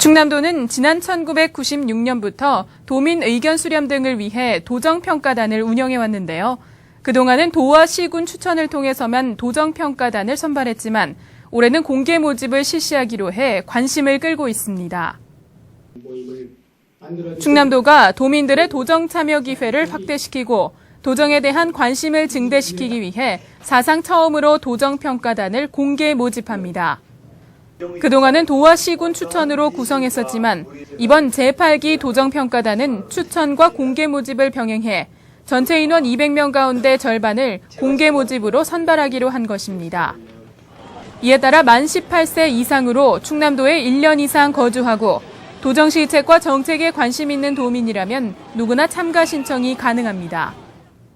충남도는 지난 1996년부터 도민 의견 수렴 등을 위해 도정평가단을 운영해 왔는데요. 그동안은 도와 시군 추천을 통해서만 도정평가단을 선발했지만 올해는 공개 모집을 실시하기로 해 관심을 끌고 있습니다. 충남도가 도민들의 도정 참여 기회를 확대시키고 도정에 대한 관심을 증대시키기 위해 사상 처음으로 도정평가단을 공개 모집합니다. 그동안은 도와 시군 추천으로 구성했었지만 이번 제8기 도정평가단은 추천과 공개 모집을 병행해 전체 인원 200명 가운데 절반을 공개 모집으로 선발하기로 한 것입니다. 이에 따라 만 18세 이상으로 충남도에 1년 이상 거주하고 도정시책과 정책에 관심 있는 도민이라면 누구나 참가 신청이 가능합니다.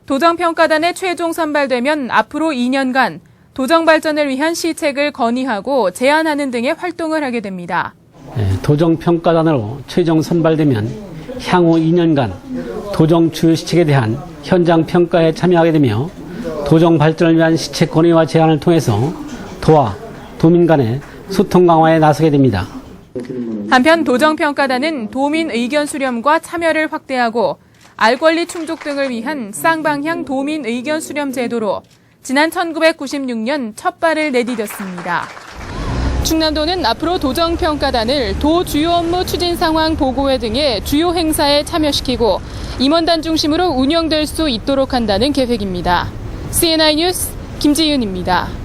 도정평가단에 최종 선발되면 앞으로 2년간 도정 발전을 위한 시책을 건의하고 제안하는 등의 활동을 하게 됩니다. 예, 도정 평가단으로 최종 선발되면 향후 2년간 도정 주요 시책에 대한 현장 평가에 참여하게 되며 도정 발전을 위한 시책 건의와 제안을 통해서 도와 도민 간의 소통 강화에 나서게 됩니다. 한편 도정평가단은 도민 의견 수렴과 참여를 확대하고 알 권리 충족 등을 위한 쌍방향 도민 의견 수렴 제도로 지난 1996년 첫 발을 내디뎠습니다. 충남도는 앞으로 도정평가단을 도 주요 업무 추진 상황 보고회 등의 주요 행사에 참여시키고 임원단 중심으로 운영될 수 있도록 한다는 계획입니다. CNI 뉴스 김지윤입니다.